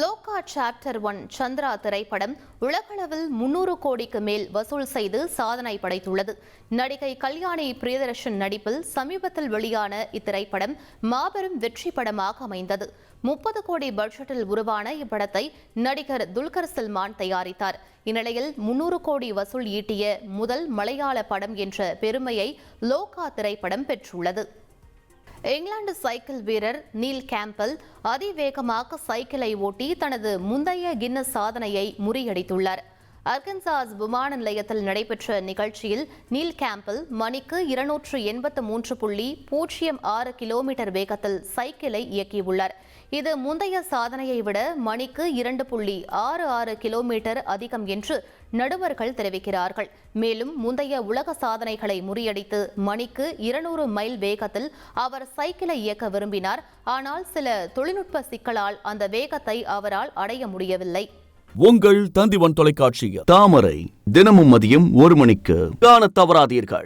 லோகா chapter one Chandra திரைப்படம் உலகளவில் முன்னூறு கோடிக்கு மேல் வசூல் செய்து சாதனை படைத்துள்ளது. நடிகை கல்யாணி பிரியதர்ஷன் நடிப்பில் சமீபத்தில் வெளியான இத்திரைப்படம் மாபெரும் வெற்றி படமாக அமைந்தது. முப்பது கோடி பட்ஜெட்டில் உருவான இப்படத்தை நடிகர் துல்கர் சல்மான் தயாரித்தார். இந்நிலையில் முன்னூறு கோடி வசூல் ஈட்டிய முதல் மலையாள படம் என்ற பெருமையை லோகா திரைப்படம் பெற்றுள்ளது. இங்கிலாந்து சைக்கிள் வீரர் நீல் கேம்பல் அதிவேகமாக சைக்கிளை ஓட்டி தனது முந்தைய கின்னஸ் சாதனையை முறியடித்துள்ளார். அர்கன்சாஸ் விமான நிலையத்தில் நடைபெற்ற நிகழ்ச்சியில் நீல் கேம்பல் மணிக்கு இருநூற்று எண்பத்து மூன்று புள்ளி பூஜ்ஜியம் ஆறு கிலோமீட்டர் வேகத்தில் சைக்கிளை இயக்கியுள்ளார். இது முந்தைய சாதனையை விட மணிக்கு இரண்டு புள்ளி ஆறு ஆறு கிலோமீட்டர் அதிகம் என்று நடுவர்கள் தெரிவிக்கிறார்கள். மேலும் முந்தைய உலக சாதனைகளை முறியடித்து மணிக்கு இருநூறு மைல் வேகத்தில் அவர் சைக்கிளை இயக்க விரும்பினார். ஆனால் சில தொழில்நுட்ப சிக்கலால் அந்த வேகத்தை அவரால் அடைய முடியவில்லை. உங்கள் தந்திவன் தொலைக்காட்சியில். தாமரை தினமும் மதியம் ஒரு மணிக்கு. காணத் தவறாதீர்கள்.